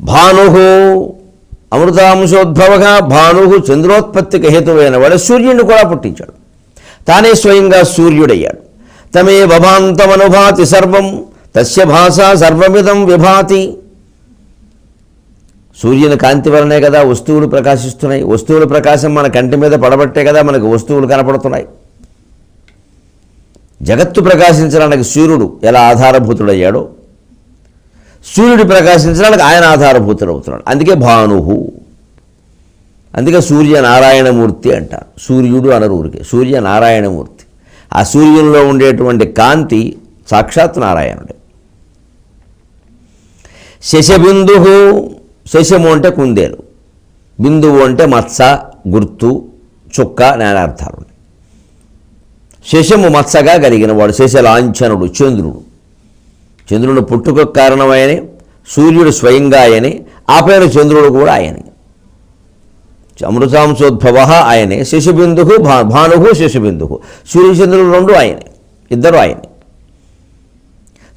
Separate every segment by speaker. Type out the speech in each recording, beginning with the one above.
Speaker 1: భాను అమృతాంశోద్భవగా భాను చంద్రోత్పత్తికి హేతువైన వాడు సూర్యుడిని కూడా పుట్టించాడు. తానే స్వయంగా సూర్యుడయ్యాడు. తమే భవాంతమనుభాతి సర్వం తస్య భాష సర్వమిదం విభాతి. సూర్యుని కాంతి వలనే కదా వస్తువులు ప్రకాశిస్తున్నాయి. వస్తువుల ప్రకాశం మన కంటి మీద పడబట్టే కదా మనకు వస్తువులు కనపడుతున్నాయి. జగత్తు ప్రకాశించడానికి సూర్యుడు ఎలా ఆధారభూతుడయ్యాడో సూర్యుడు ప్రకాశించడానికి ఆయన ఆధారభూతుడవుతున్నాడు. అందుకే భానుహు. అందుకే సూర్య నారాయణమూర్తి అంటారు సూర్యుడు అనరు ఊరికే. సూర్య నారాయణమూర్తి ఆ సూర్యునిలో ఉండేటువంటి కాంతి సాక్షాత్ నారాయణుడే. శశబిందు శశము అంటే కుందేలు. బిందువు అంటే మత్స గుర్తు చుక్క నేల శశము మత్సగా కలిగిన వాడు శశలాంఛనుడు చంద్రుడు. చంద్రుడు పుట్టుక కారణమయనే సూర్యుడు స్వయంగా ఆయనే ఆ పైన చంద్రుడు కూడా ఆయనే. అమృతాంశోద్భవ ఆయనే శిశుబిందు భా భాను శిశుబిందు సూర్యచంద్రులు రెండు ఆయనే ఇద్దరు ఆయనే.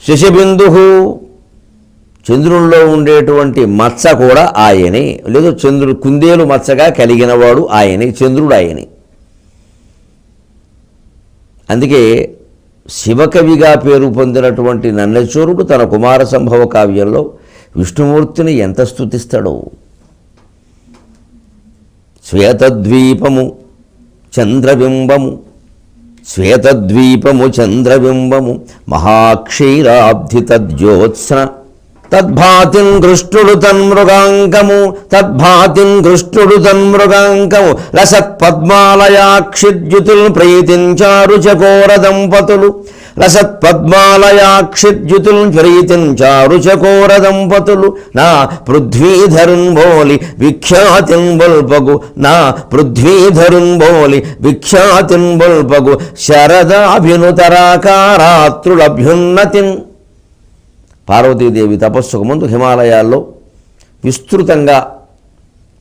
Speaker 1: శిశుబిందు చంద్రుల్లో ఉండేటువంటి మచ్చ కూడా ఆయనే లేదు చంద్రుడు కుందేలు మచ్చగా కలిగినవాడు ఆయనే చంద్రుడు ఆయనే. అందుకే శివకవిగా పేరు పొందినటువంటి నన్నచూరుడు తన కుమార సంభవ కావ్యంలో విష్ణుమూర్తిని ఎంత స్థుతిస్తాడో శ్వేతద్వీపము చంద్రబింబము శ్వేతద్వీపము చంద్రబింబము మహాక్షీరాబ్ధి తద్యోత్స్న తద్భాతిం కృష్ణుడు తన్మృగాంకము తద్భాతిం కృష్ణుడు తన్మృగాంకము లసత్ పద్మాలయాక్షిద్యుతులు ప్రీతించారు చకోర దంపతులు. లసత్ పద్మాలయాక్షిద్యుతులు ప్రీతించారు చకోర దంపతులు. నా పృథ్వీధరున్ బోలి విఖ్యాతిన్ బొల్పగు నా పృథ్వీధరున్ బోలి విఖ్యాతిన్ బొల్పగు శరదాభినుతరాకారాత్రులభ్యున్నతిన్ పార్వతీదేవి తపస్సుకు ముందు హిమాలయాల్లో విస్తృతంగా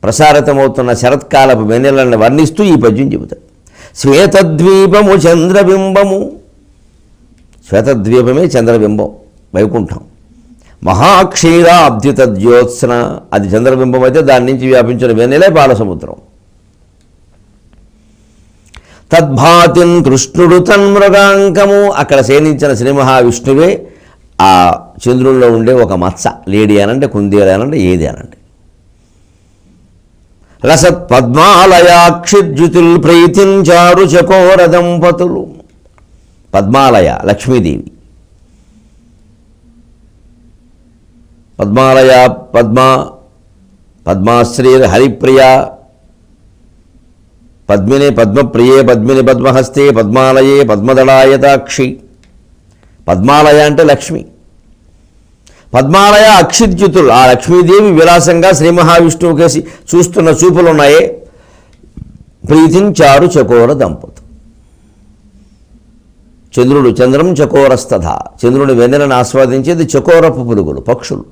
Speaker 1: ప్రసారితమవుతున్న శరత్కాలపు వెన్నెలను వర్ణిస్తూ ఈ పద్యం చెబుతాడు శ్వేతద్వీపము చంద్రబింబము. శ్వేతద్వీపమే చంద్రబింబం వైకుంఠం. మహాక్షీరాబ్ధిత జ్యోత్స్న అది చంద్రబింబం అయితే దాని నుంచి వ్యాపించిన వెన్నెలే బాలసముద్రం. తద్భాతిన్ కృష్ణుడు తన్మృగాంకము. అక్కడ సేనించిన శ్రీ మహావిష్ణువే ఆ చంద్రుల్లో ఉండే ఒక మత్స లేడీ అనంటే కుందేలు అనంటే ఏది అనంటే రసత్ పద్మాలయాక్షిద్యుతుల్ ప్రీతించారు చకోర దంపతులు పద్మాలయ లక్ష్మీదేవి. పద్మాలయ పద్మ పద్మాశ్రీ హరిప్రియ పద్మిని పద్మప్రియే పద్మిని పద్మహస్తే పద్మాలయే పద్మదళాయతాక్షి. పద్మాలయ అంటే లక్ష్మి. పద్మాలయ అక్షిద్యుతులు ఆ లక్ష్మీదేవి విలాసంగా శ్రీ మహావిష్ణువు కేసి చూస్తున్న చూపులు ఉన్నాయే ప్రీతించారు చకోర దంపతు చంద్రుడు చంద్రం చకోరస్తథ. చంద్రుడి వెన్నెలను ఆస్వాదించేది చకోరపు పురుగులు పక్షులు.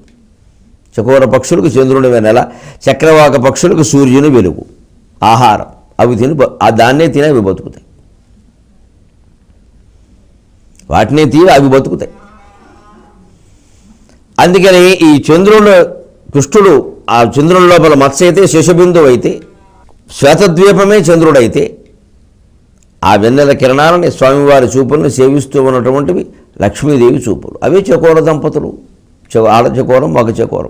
Speaker 1: చకోర పక్షులకు చంద్రుని వెన్నెల చక్రవాక పక్షులకు సూర్యుని వెలుగు ఆహారం. అవి తిని ఆ దాన్నే తిని అవి బతుకుతాయి. వాటినే తీరి అవి బతుకుతాయి. అందుకని ఈ చంద్రుడు కృష్ణుడు ఆ చంద్రుని లోపల మత్స్య అయితే శశబిందువు అయితే శ్వేతద్వీపమే చంద్రుడైతే ఆ వెన్నెల కిరణాలని స్వామివారి చూపులను సేవిస్తూ ఉన్నటువంటివి లక్ష్మీదేవి చూపులు. అవే చకోర దంపతులు. చ- ఆడ చకోరం మగ చకోరం.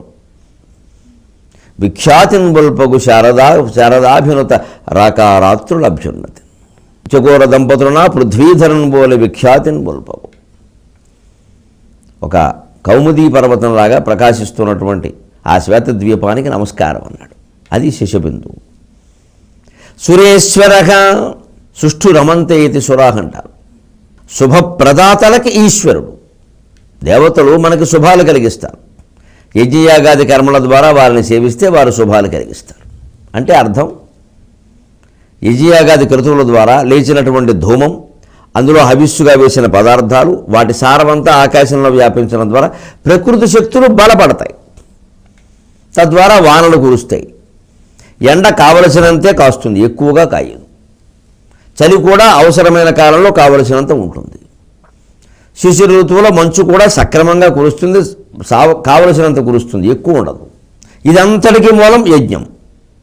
Speaker 1: విఖ్యాతిన్ బొల్పగు శారదా శారదాభినుత రాకారాత్రులభ్యున్నతి చకోర దంపతులన పృథ్వీధరన్ బోలె విఖ్యాతిన్ బొల్పగు. ఒక కౌముదీ పర్వతంలాగా ప్రకాశిస్తున్నటువంటి ఆ శ్వేత ద్వీపానికి నమస్కారం అన్నాడు. అది శశబిందువు సురేశ్వర సుష్ఠు రమంతే ఇది సురాహ్ అంటారు. శుభప్రదాతలకి ఈశ్వరుడు. దేవతలు మనకి శుభాలు కలిగిస్తారు. యజ్ఞయాగాది కర్మల ద్వారా వారిని సేవిస్తే వారు శుభాలు కలిగిస్తారు. అంటే అర్థం? యజ్ఞయాగాది కృతువుల ద్వారా లేచినటువంటి ధూమం అందులో హవిస్సుగా వేసిన పదార్థాలు వాటి సారమంతా ఆకాశంలో వ్యాపించడం ద్వారా ప్రకృతి శక్తులు బలపడతాయి. తద్వారా వానలు కురుస్తాయి. ఎండ కావలసినంతే కాస్తుంది ఎక్కువగా కాయదు. చలి కూడా అవసరమైన కాలంలో కావలసినంత ఉంటుంది. శిశిర ఋతువులో మంచు కూడా సక్రమంగా కురుస్తుంది సా కావలసినంత కురుస్తుంది ఎక్కువ ఉండదు. ఇదంతటికి మూలం యజ్ఞం.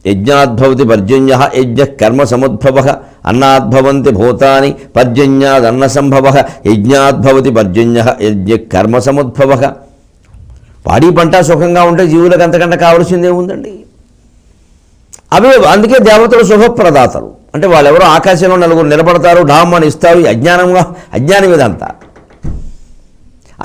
Speaker 1: యజ్ఞాద్భవతి పర్జన్య యజ్ఞ కర్మ సముద్భవ అన్నాద్భవంతి భూతాని పర్జన్యాదన్న సంభవ యజ్ఞాద్భవతి పర్జన్య యజ్ఞ కర్మ సముద్భవ పాడి పంట సుఖంగా ఉంటే జీవులకు అంతకంటే కావలసిందే ఉందండి. అవి అందుకే దేవతలు శుభప్రదాతలు. అంటే వాళ్ళెవరో ఆకాశంలో నలుగురు నిలబడతారు డామ్ అని ఇస్తారు అజ్ఞానంగా అజ్ఞానం ఇదంతా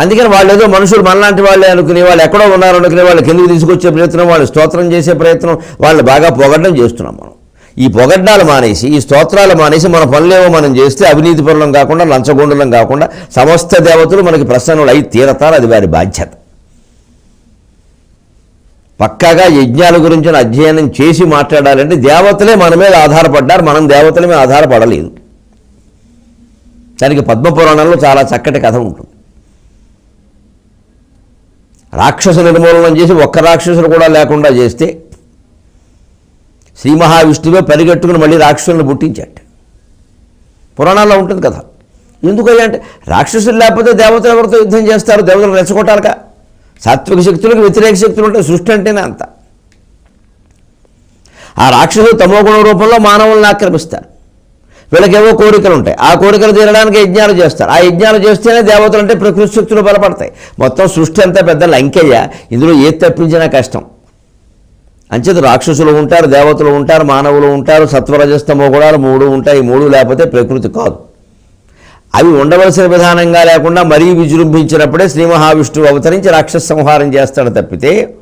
Speaker 1: అందుకని వాళ్ళు ఏదో మనుషులు మనలాంటి వాళ్ళే అనుకునే వాళ్ళు ఎక్కడో ఉన్నారు అనుకునే వాళ్ళు కిందకి తీసుకొచ్చే ప్రయత్నం వాళ్ళు స్తోత్రం చేసే ప్రయత్నం వాళ్ళు బాగా పొగడ్డం చేస్తున్నాం మనం. ఈ పొగడ్డాలు మానేసి ఈ స్తోత్రాలు మానేసి మన పనులేవో మనం చేస్తే అవినీతి పరులం కాకుండా లంచగొండలం కాకుండా సమస్త దేవతలు మనకి ప్రసన్నులు అయి తీరతారు అది వారి బాధ్యత. పక్కాగా యజ్ఞాల గురించిన అధ్యయనం చేసి మాట్లాడాలంటే దేవతలే మన మీద ఆధారపడ్డారు మనం దేవతల మీద ఆధారపడలేదు. దానికి పద్మపురాణంలో చాలా చక్కటి కథ ఉంటుంది. రాక్షస నిర్మూలనం చేసి ఒక్క రాక్షసులు కూడా లేకుండా చేస్తే శ్రీ మహావిష్ణువే పరిగెట్టుకుని మళ్ళీ రాక్షసులను పుట్టించాట పురాణాల్లో ఉంటుంది కదా. ఎందుకయ్యా అంటే రాక్షసులు లేకపోతే దేవతలు ఎవరితో యుద్ధం చేస్తారు? దేవతలు రెచ్చగొట్టాలిగా సాత్విక శక్తులకు వ్యతిరేక శక్తులు ఉంటాయి సృష్టి అంటేనే అంత. ఆ రాక్షసులు తమో గుణ రూపంలో మానవులను ఆక్రమిస్తారు. వీళ్ళకేవో కోరికలు ఉంటాయి. ఆ కోరికలు తీరడానికి యజ్ఞాలు చేస్తారు. ఆ యజ్ఞాలు చేస్తేనే దేవతలు అంటే ప్రకృతి శక్తులు బలపడతాయి. మొత్తం సృష్టి అంతా పెద్ద లంకెయ్య. ఇందులో ఏది తప్పించినా కష్టం. అంచేత రాక్షసులు ఉంటారు దేవతలు ఉంటారు మానవులు ఉంటారు సత్వరజస్తమో కూడా మూడు ఉంటాయి. మూడు లేకపోతే ప్రకృతి కాదు. అవి ఉండవలసిన విధానంగా లేకుండా మరీ విజృంభించినప్పుడే శ్రీ మహావిష్ణువు అవతరించి రాక్షస సంహారం చేస్తాడు తప్పితే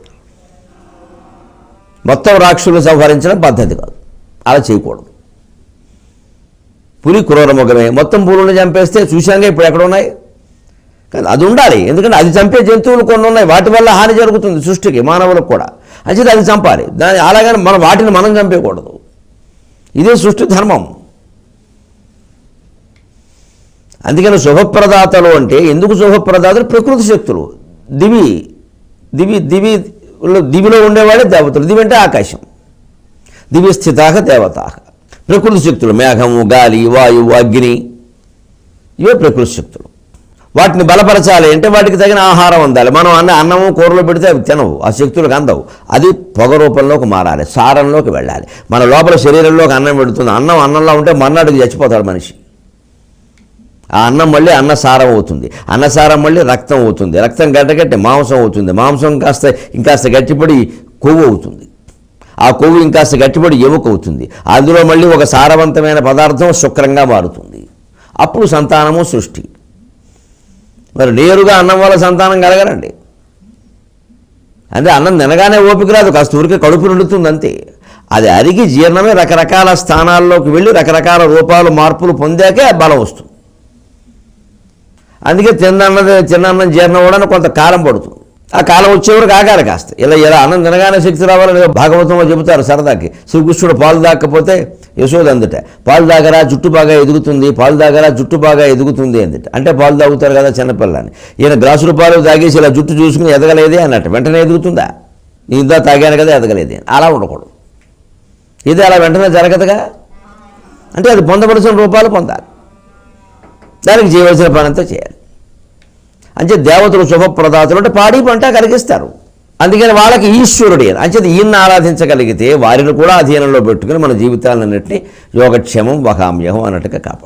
Speaker 1: మొత్తం రాక్షసులు సంహరించడం పద్ధతి కాదు. అలా చేయకూడదు. పులి క్రూరముఖమే మొత్తం పులుని చంపేస్తే చూశాంగా ఇప్పుడు ఎక్కడ ఉన్నాయి? కానీ అది ఉండాలి. ఎందుకంటే అది చంపే జంతువులు కొన్ని ఉన్నాయి. వాటి వల్ల హాని జరుగుతుంది సృష్టికి మానవులకు కూడా. అంచేది అది చంపాలి. దాని అలాగని మనం వాటిని మనం చంపేయకూడదు. ఇదే సృష్టి ధర్మం. అందుకని శుభప్రదాతలు అంటే ఎందుకు శుభప్రదాతలు? ప్రకృతి శక్తులు. దివి దివి దివి దివిలో ఉండేవాడే దేవతలు. దివి అంటే ఆకాశం. దివి స్థితాక దేవత ప్రకృతి శక్తులు మేఘము గాలి వాయువు అగ్ని ఇవే ప్రకృతి శక్తులు వాటిని బలపరచాలి అంటే వాటికి తగిన ఆహారం అందాలి. మనం అన్న అన్నము కూరలో పెడితే అవి తినవు ఆ శక్తులకు అందవు. అది పొగ రూపంలోకి మారాలి సారంలోకి వెళ్ళాలి. మన లోపల శరీరంలోకి అన్నం పెడుతుంది. అన్నం అన్నంలో ఉంటే మర్నాటికి చచ్చిపోతాడు మనిషి. ఆ అన్నం మళ్ళీ అన్నసారం అవుతుంది. అన్నసారం మళ్ళీ రక్తం అవుతుంది. రక్తం గడ్డగట్టి మాంసం అవుతుంది. మాంసం కాస్త ఇంకాస్త గట్టిపడి కొవ్వు అవుతుంది. ఆ కొవ్వు ఇంకాస్త గట్టిపడి ఎముకవుతుంది అందులో మళ్ళీ ఒక సారవంతమైన పదార్థం శుక్రంగా మారుతుంది. అప్పుడు సంతానము సృష్టి. మరి నేరుగా అన్నం వల్ల సంతానం కలగరండి. అంటే అన్నం తినగానే ఓపిక రాదు కాస్త ఊరికే కడుపు నిండుతుంది అంతే అది అరిగి జీర్ణమే రకరకాల స్థానాల్లోకి వెళ్ళి రకరకాల రూపాలు మార్పులు పొందాకే బలం వస్తుంది. అందుకే తిన్నన్నది తిన్నన్నం జీర్ణం అవ్వడానికి కొంత కాలం పడుతుంది. ఆ కాలం వచ్చేవరకు ఆగాలి కాస్త. ఇలా ఇలా అన్నం తినగానే శక్తి రావాలని భాగవతంలో చెబుతారు సరదాకి. శ్రీకృష్ణుడు పాలు దాక్కపోతే యశోద అందుట. పాలు దాగరా జుట్టు బాగా ఎదుగుతుంది పాలు దాగరా జుట్టు బాగా ఎదుగుతుంది అందుట. అంటే పాలు తాగుతారు కదా చిన్నపిల్లని ఈయన గ్లాసులు పాలు తాగేసి ఇలా జుట్టు చూసుకుని ఎదగలేదే అన్నట్టు. వెంటనే ఎదుగుతుందా? ఇందా తాగాను కదా ఎదగలేదే అలా ఉండకూడదు. ఇది అలా వెంటనే జరగదుగా? అంటే అది పొందవలసిన రూపాలు పొందాలి. దానికి చేయవలసిన పని అంతా చేయాలి. అంటే దేవతలు శుభప్రదాతలు అంటే పాడి పంట కలిగిస్తారు. అందుకని వాళ్ళకి ఈశ్వరుడు అని. అంచేది ఈయన్ని ఆరాధించగలిగితే వారిని కూడా అధీనంలో పెట్టుకుని మన జీవితాలన్నింటినీ యోగక్షేమం వహామ్యహం అన్నట్టుగా కాపాడు.